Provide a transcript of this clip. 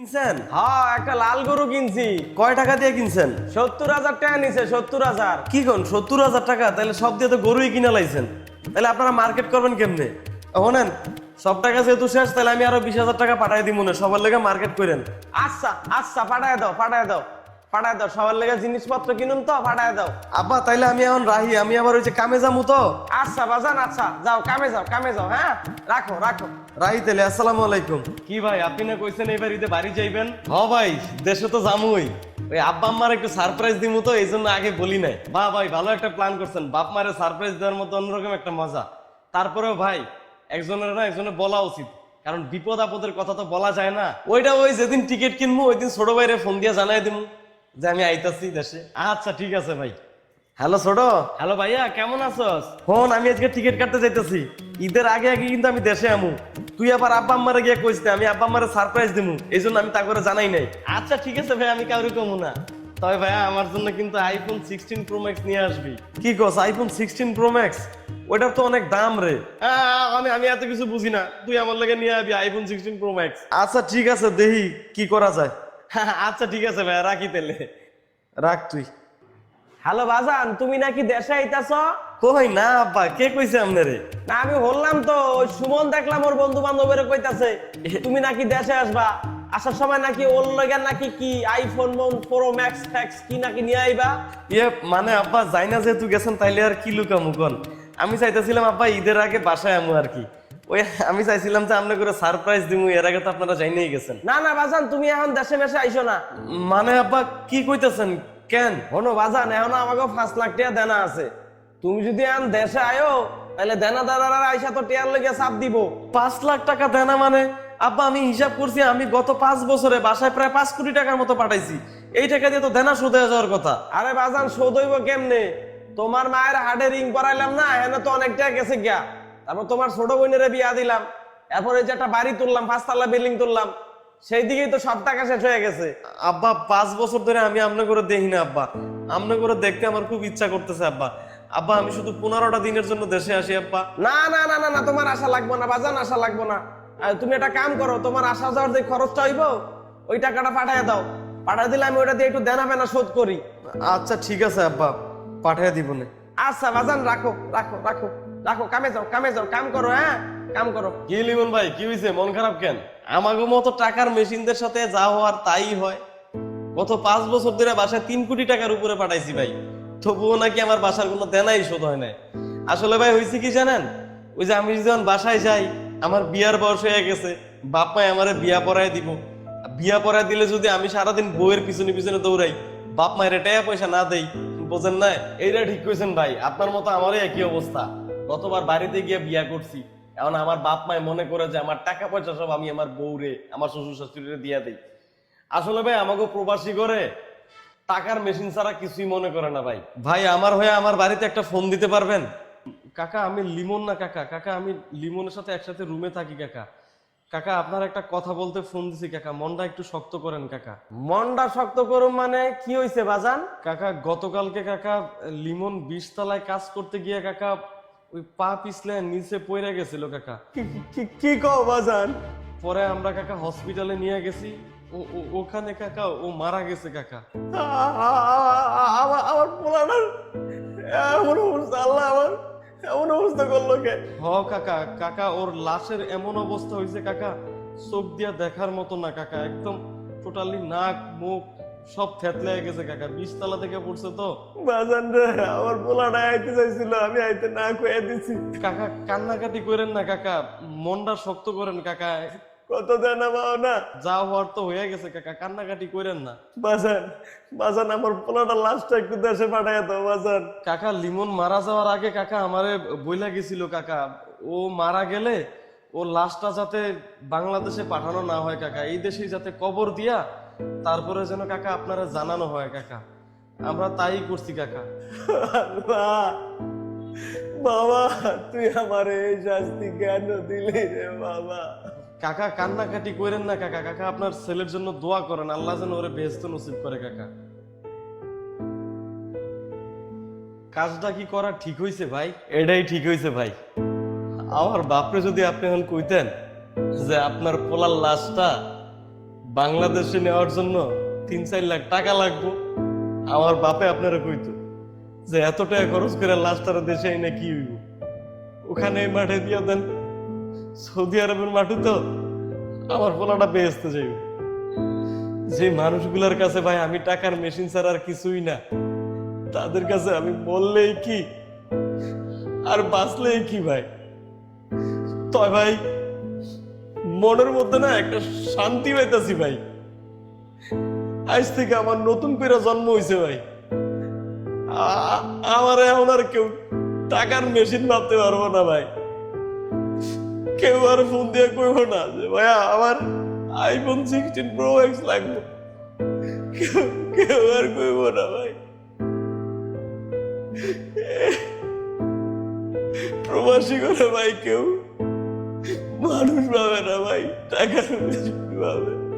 কিনছেন? হ্যাঁ একটা লাল গরু কিনছি। কয় টাকা দিয়ে কিনছেন? সত্তর হাজার টাকা নিছে সত্তর হাজার। কি কোন? সত্তর হাজার টাকা? তাহলে সব দিয়ে তো গরুই কিনে লাইছেন। তাহলে আপনারা মার্কেট করবেন কেমনে? শোনেন সব টাকা যেহেতু শেষ তাহলে আমি আরও বিশ হাজার টাকা পাঠাই দিই মনে সবার লেগে মার্কেট করেন। আচ্ছা আচ্ছা পাঠায় দাও পাঠায় দাও। পাঠায় দাও সবার লেগে জিনিসপত্র কিনুন তো পাঠায় দাও। আব্বা তাইলে আমি এখন রাহি আমি আবার ওই যে কামে যাব তো। আচ্ছা বাজান আচ্ছা যাও কামে যাও কামে যাও হ্যাঁ? রাখো রাখো। রাহি তাহলে আসসালামু আলাইকুম। কি ভাই আপনি না কইছেন এইবার ঈদে বাড়ি যাইবেন? হ ভাই দেশে তো জামুই ওই আব্বা আম্মার একটু সারপ্রাইজ দিমু তো এই জন্য আগে বলি নাই। বা ভাই ভালো একটা প্ল্যান করছেন। বাপ মারে সারপ্রাইজ দেওয়ার মতো অন্যরকম একটা মজা। তারপরেও ভাই একজনের না একজনের বলা উচিত। কারণ বিপদ আপদের কথা তো বলা যায় না। ওইটা ওই যেদিন টিকিট কিনবো ওই দিন ছোট ভাইরে ফোন দিয়ে জানাই দিমু। যে আমি আইতাছি দেশে। আচ্ছা ঠিক আছে ভাই। হ্যালো ছোট। হ্যালো ভাইয়া কেমন আছস? ফোন আমি আজকে টিকিট কাটতে যাইতেছি। ঈদের আগে আগে কিন্তু আমি দেশে আমু। তুই আবার আব্বা আম্মারে গিয়ে কইস আমি আব্বা আম্মারে সারপ্রাইজ দিমু। এই জন্য আমি তা করে জানাই নাই। আচ্ছা ঠিক আছে ভাই আমি কাউরে কমু না। তবে ভাইয়া আমার জন্য কিন্তু আইফোন সিক্সটিন প্রো ম্যাক্স নিয়ে আসবি। কি কস আইফোন সিক্সটিন প্রো ম্যাক্স ওটার তো অনেক দাম রে। আমি আমি এত কিছু বুঝি না। তুই আমার লাগে নিয়ে আবি আইফোন সিক্সটিন প্রো ম্যাক্স আচ্ছা ঠিক আছে দেখি কি করা যায়। আচ্ছা ঠিক আছে ভাইয়া রাখি তাহলে। রাখ তুই। হ্যালো বাজান তুমি নাকি দেশে আইতাছ? কই না আব্বা কে কইছে আপনারে? না আমি বললাম তো ওই সুমন দেখলাম ওর বন্ধু বান্ধবের কইতাছে তুমি নাকি দেশে আসবা? আসার সময় নাকি ওর লগে নাকি কি আইফোন মন প্রো ম্যাক্স ফ্যাক্স কি নাকি নিয়ে আইবা? ইয়ে মানে আব্বা যাই না যেহেতু গেছেন তাইলে আর কি লুকামু কোন? আমি চাইতেছিলাম আব্বা ঈদের আগে বাসায় আমু আর কি। ওই আমি চাইছিলাম যে আপনি করে সারপ্রাইজ দিমু এর আগে তো আপনারা জানিয়ে গেছেন। না না বাজান তুমি এখন দেশে মেশে আইসো না। মানে আব্বা কি কইতেছেন? কেন? হনো বাজান এখন আমাকে পাঁচ লাখ টাকা দেনা আছে। তুমি যদি এখন দেশে আয়ো তাহলে দেনা দাদারা আইসা তো টিয়ার লেগে চাপ দিব। পাঁচ লাখ টাকা দেনা মানে? আব্বা আমি হিসাব করছি আমি গত পাঁচ বছরে বাসায় প্রায় পাঁচ কোটি টাকার মতো পাঠাইছি। এই টাকা দিয়ে তো দেনা শোধ হয়ে যাওয়ার কথা। আরে বাজান শোধ হইব কেমনে? তোমার মায়ের হাড়ে রিং করাইলাম না এখানে তো অনেক টাকা গেছে গিয়া। তারপর তোমার ছোট বোনের বিয়া দিলাম। এরপরে যে একটা বাড়ি তুললাম পাঁচতলা বিল্ডিং তুললাম সেই দিকেই তো সব টাকা শেষ হয়ে গেছে। আব্বা পাঁচ বছর ধরে আমি আমনে করে দেখি না আব্বা। আমনে করে দেখতে আমার খুব ইচ্ছা করতেছে আব্বা। আব্বা আমি শুধু পনেরোটা দিনের জন্য দেশে আসি আব্বা। না না না না না তোমার আশা লাগবে না বাজান আশা লাগবে না। তুমি একটা কাম করো তোমার আসা যাওয়ার যে খরচটা হইব ওই টাকাটা পাঠায় দাও। পাঠায় দিলে আমি ওটা দিয়ে একটু দেনা ফেনা শোধ করি। আচ্ছা ঠিক আছে আব্বা। পাঠিয়ে দিব না। আচ্ছা বাজান রাখো রাখো রাখো। রাখো, কামে যাও কামে যাও, কাম করো হ্যাঁ? কাম করো। কি লিমন ভাই, কি হয়েছে মন খারাপ কেন? আমাকে মতো টাকার মেশিনদের সাথে যা হওয়ার তাই হয়। গত পাঁচ বছর ধরে বাসায় তিন কোটি টাকার উপরে পাঠাইছি ভাই। তবুও নাকি আমার বাসার কোনো দেনাই শোধ হয় না আসলে ভাই হয়েছে কি জানেন? ওই যে আমি যখন বাসায় যাই, আমার বিয়ার বয়স হয়ে গেছে। বাপ মাই আমারে বিয়া পড়ায় দিব। বিয়া পড়ায় দিলে যদি আমি সারাদিন বউয়ের পিছনে পিছনে দৌড়াই, বাপ মায়ের টাকা পয়সা না দেই, বোঝেন না এইটা ঠিক কইছেন ভাই। আপনার মতো আমারই একই অবস্থা। গতবার বাড়িতে গিয়ে বিয়া করছি। এখন আমার বাপ মায় মনে করে যে আমার টাকা পয়সা সব আমি আমার বউরে আমার শ্বশুর শাশুড়িরে দিয়া দিই। আসলে ভাই আমাকে প্রবাসী করে টাকার মেশিন ছাড়া কিছুই মনে করে না ভাই। ভাই আমার হয়ে আমার বাড়িতে একটা ফোন দিতে পারবেন? কাকা আমি লিমন না কাকা। কাকা আমি লিমনের সাথে একসাথে রুমে থাকি কাকা। কাকা আপনার একটা কথা বলতে ফোন দিছি কাকা। মনটা একটু শক্ত করেন কাকা। মনটা শক্ত করুম মানে কি হয়েছে বাজান? কাকা গতকালকে কাকা লিমন বিশ তলায় কাজ করতে গিয়ে কাকা ওই পা পিছলে নিচে পড়ে গেছিল কাকা। কি- কি- কি কও বাজান? পরে আমরা কাকা হসপিটালে নিয়ে গেছি। ওখানে কাকা ও মারা গেছে কাকা। আমার আমার পোলাটার এমন অবস্থা আল্লাহ আমার এমন অবস্থা করল কে? হ কাকা কাকা ওর লাশের এমন অবস্থা হয়েছে কাকা। চোখ দিয়া দেখার মতো না কাকা একদম টোটালি নাক মুখ সব থেতলে গেছে কাকা। বিশতলা থেকে পড়ছে তো। বাজান রে আমার পোলাটা আইতে চাইছিল আমি আইতে না কয়ে দিছি। কাকা কান্নাকাটি করেন না কাকা। মনটা শক্ত করেন কাকা। কত দেনা পাও না। যা হওয়ার তো হয়ে গেছে কাকা। কান্নাকাটি করেন না। বাজান বাজান আমার পোলাটা লাস্টটা একটু দেশে পাঠায় দাও বাজান। কাকা লিমন মারা যাওয়ার আগে কাকা আমারে বইলা গেছিল কাকা। ও মারা গেলে ও লাশটা যাতে বাংলাদেশে পাঠানো না হয় কাকা। এই দেশেই যাতে কবর দিয়া তারপরে যেন কাকা আপনারা জানানো হয় কাকা। আমরা তাই করছি কাকা। বাবা তুই আমার এই শাস্তি কেন দিলি রে বাবা? কাকা কান্নাকাটি করেন না কাকা। কাকা আপনার ছেলের জন্য দোয়া করেন। আল্লাহ যেন ওরে বেহেস্ত নসিব করে কাকা। কাজটা কি করা ঠিক হইছে ভাই? এটাই ঠিক হইছে ভাই। আমার বাপরে যদি আপনি এখন কইতেন যে আপনার পোলার লাশটা বাংলাদেশে নেওয়ার জন্য তিন চার লাখ টাকা লাগবো। আমার বাপে আপনারা কইতো যে, এত টাকা খরচ করে লাস্ট লাস্টারা দেশে এনে কি হইব? ওখানে মাঠে দিয়ে দেন। সৌদি আরবের মাঠে তো আমার পোলাটা বেহেস্তে যাইব। যে মানুষগুলোর কাছে, ভাই, আমি টাকার মেশিন ছাড়া আর কিছুই না। তাদের কাছে আমি বললেই কি? আর বাঁচলেই কি, ভাই? তয় ভাই মনের মধ্যে না একটা শান্তি পাইতাছি ভাই। আজ থেকে আমার নতুন করে জন্ম হয়েছে ভাই। আমার এখন আর কেউ টাকার মেশিন ভাবতে পারব না ভাই। কেউ আর ফোন দিয়ে কইব না যে, ভাইয়া, আমার আইফোন সিক্সটিন প্রো এক্স লাগবে। কেউ আর কইব না ভাই। প্রবাসী করে ভাই, কেউ মানুষ পাবে না ভাই মেশিন পাবে